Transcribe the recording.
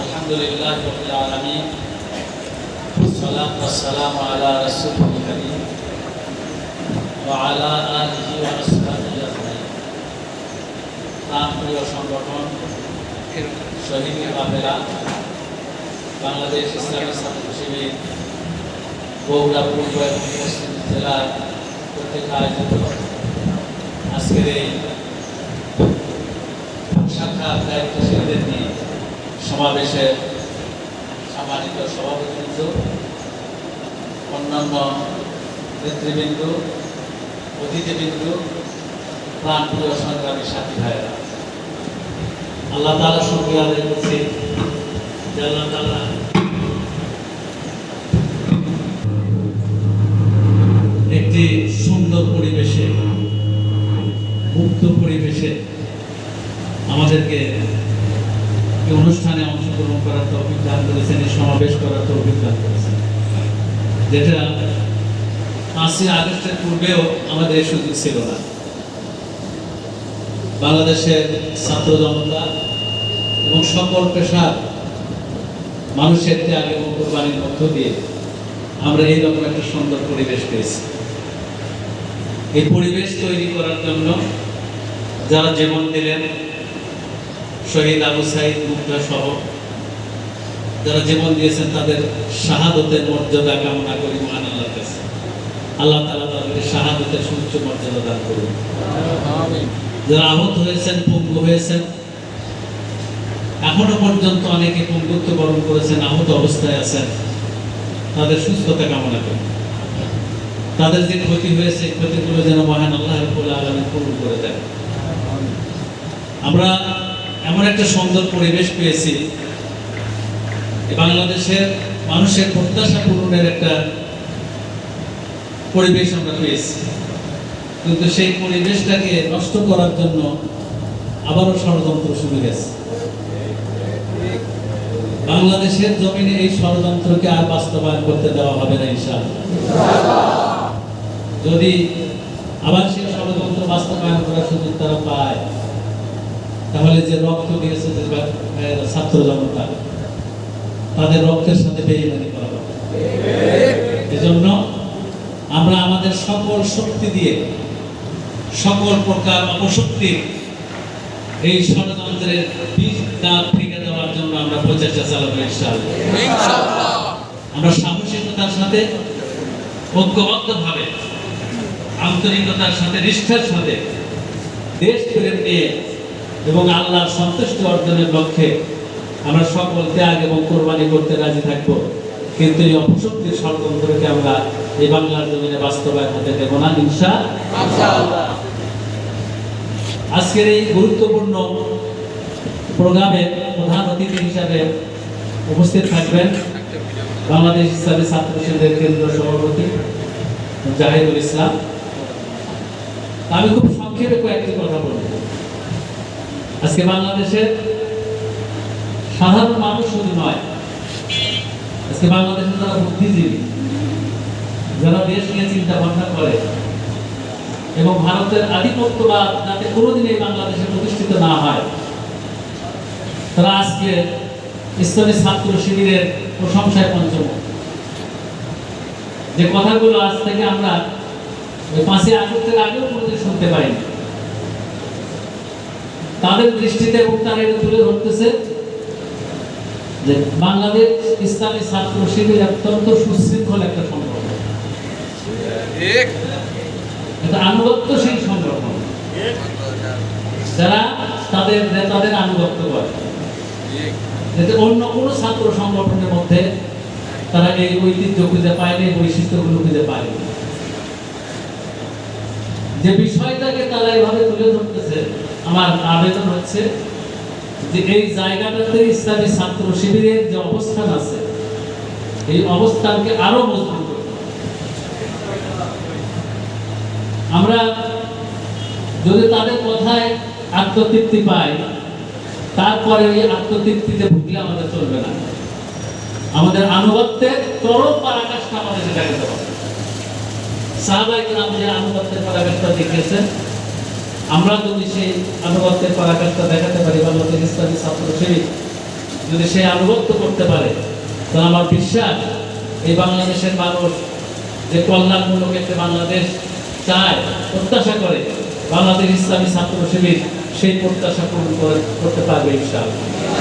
الحمد لله رب العالمين والصلاة والسلام على رسول الكريم وعلى آله وأصحابه أجمعين নাম প্রিয় সংগঠন শহীদ বাবেরা বাংলাদেশ ইসলামী ছাত্র শিবির বগুড়া পূর্ব এবং পশ্চিম জেলার কর্তৃক আয়োজিত আজকের এই শাখা দায়িত্বশীলদের নিয়ে সমাবেশের সম্মানিত সভাপতিবৃন্দ, অন্যান্য নেতৃবৃন্দ, অতিথিবৃন্দ, প্রাণপ্রিয় সংগ্রামী সাথী ভাইয়েরা। আল্লাহ তালা শুক্রিয়া আদায় করছি। আল্লাহ তালা আমাদেরকে অনুষ্ঠানে অংশগ্রহণ করার তৌফিক দান করেছেন, এই সমাবেশ করার তৌফিক দান করেছেন। যেটা পাঁচই আগস্টের পূর্বেও আমাদের সুযোগ ছিল না। বাংলাদেশের ছাত্র জনতা এবং সকল পেশার মানুষের ত্যাগ এবং কোরবানির মধ্য দিয়ে আমরা এইরকম একটা সুন্দর পরিবেশ পেয়েছি। এই পরিবেশ তৈরি করার জন্য যারা জীবন দিলেন শহীদ আবু সাইদ মুক্তা সহ যারা জীবন দিয়েছেন তাদের শাহাদতের মর্যাদা কামনা করি মহান আল্লাহর কাছে। আল্লাহ তালা তাদেরকে শাহাদতের সুউচ্চ মর্যাদা দান করুন। যারা আহত হয়েছেন পঙ্গু হয়েছেন এখনও পর্যন্ত অনেকে পঙ্গুত্ব বরণ করেছেন আহত অবস্থায় আছেন তাদের সুস্থতা কামনা করি। তাদের যে ক্ষতি হয়েছে ক্ষতিগুলো যেন মহান আল্লাহ আলামিন পূরণ করে দেন। আমরা এমন একটা সুন্দর পরিবেশ পেয়েছি। বাংলাদেশের মানুষের প্রত্যাশা পূরণের একটা পরিবেশ আমরা পেয়েছি। কিন্তু সেই পরিবেশটাকে নষ্ট করার জন্য আবারও ষড়যন্ত্র শুরু গেছে বাংলাদেশের জমিনে এই ষড়যন্ত্রকে আর বাস্তবায়ন করতে দেওয়া হবে না, ইনশাআল্লাহ। যদি আবার সেই ষড়যন্ত্র বাস্তবায়ন করার সুযোগ তারা পায় তাহলে যে রক্ত দিয়েছে ছাত্র জনতা তাদের রক্তের সাথে বেইমানি করা হবে। এজন্য আমরা আমাদের সকল শক্তি দিয়ে সকল প্রকার অপশক্তি এই ষড়যন্ত্রের বীজ দাঁত ভেঙে দেওয়ার জন্য আমরা প্রচেষ্টা চালাবো ইনশাআল্লাহ। আমরা সাহসিকতার সাথে ঐক্যবদ্ধভাবে আন্তরিকতার সাথে নিষ্ঠার সাথে দেশ প্রেম নিয়ে এবং আল্লাহর সন্তুষ্টি অর্জনের লক্ষ্যে আমরা সকল ত্যাগ এবং কোরবানি করতে রাজি থাকব। কিন্তু এই অপশক্তির ষড়যন্ত্রকে আমরা এই বাংলার জমিনে বাস্তবায়ন হতে দেব না হিংসা আজকের এই গুরুত্বপূর্ণ প্রোগ্রামে প্রধান অতিথি হিসাবে উপস্থিত থাকবেন বাংলাদেশ ইসলামী ছাত্র সংসদের কেন্দ্র সভাপতি জাহিদুল ইসলাম। আমি খুব সংক্ষেপে কয়েকটি কথা বলব আজকে বাংলাদেশের সাধারণ মানুষ শুধু নয় আজকে বাংলাদেশের যারা বুদ্ধিজীবী, যারা দেশ নিয়ে চিন্তা ভাবনা করে এবং ভারতের আধিপত্যবাদ যাতে কোনোদিন এই বাংলাদেশে প্রতিষ্ঠিত না হয়, তারা আজকে ইসলামী ছাত্র শিবিরের প্রশংসায় পঞ্চম যে কথাগুলো আজ থেকে আমরা পাঁচই আগস্টের আগেও কোনোদিন শুনতে পাইনি। তাদের দৃষ্টিতে এবং তারা এটা তুলে ধরতেছে যে বাংলাদেশ ইসলামী ছাত্র শিবির অত্যন্ত সুশৃঙ্খল একটা সংগঠন। এটা আনুগত্যশীল সংগঠন। যারা তাদের নেতাদের আনুগত্য করে। যাতে অন্য কোনো ছাত্র সংগঠনের মধ্যে তারা এই ঐতিহ্য খুঁজে পায়নি বৈশিষ্ট্যগুলো খুঁজে পায়নি যে বিষয়টাকে তারা এভাবে তুলে ধরতেছে, আমার আবেদন হচ্ছে যে এই জায়গাটাতে ইসলামী ছাত্র শিবিরের যে অবস্থান আছে, এই অবস্থানকে আরও মজবুত আমরা যদি তাদের কথায় আত্মতৃপ্তি পাই, তারপরে ওই আত্মতৃপ্তিতে ভুগলে আমাদের চলবে না। আমাদের আনুগত্যের চরম পরাকাষ্ঠা আমাদের দেখাতে হবে সাহাবাই নাম যে আনুগত্যের আমরা যদি সেই আনুগত্যের পরাকাষ্ঠা দেখাতে পারি, বাংলাদেশ ইসলামী ইসলামী ছাত্র যদি সে আনুগত্য করতে পারে, তাহলে আমার বিশ্বাস এই বাংলাদেশের মানুষ যে কল্যাণমূলক একটা বাংলাদেশ চায়, প্রত্যাশা করে, বাংলাদেশ ইসলামী ছাত্র সেই প্রত্যাশা পূরণ করে করতে পারবে ইনশাআল্লাহ।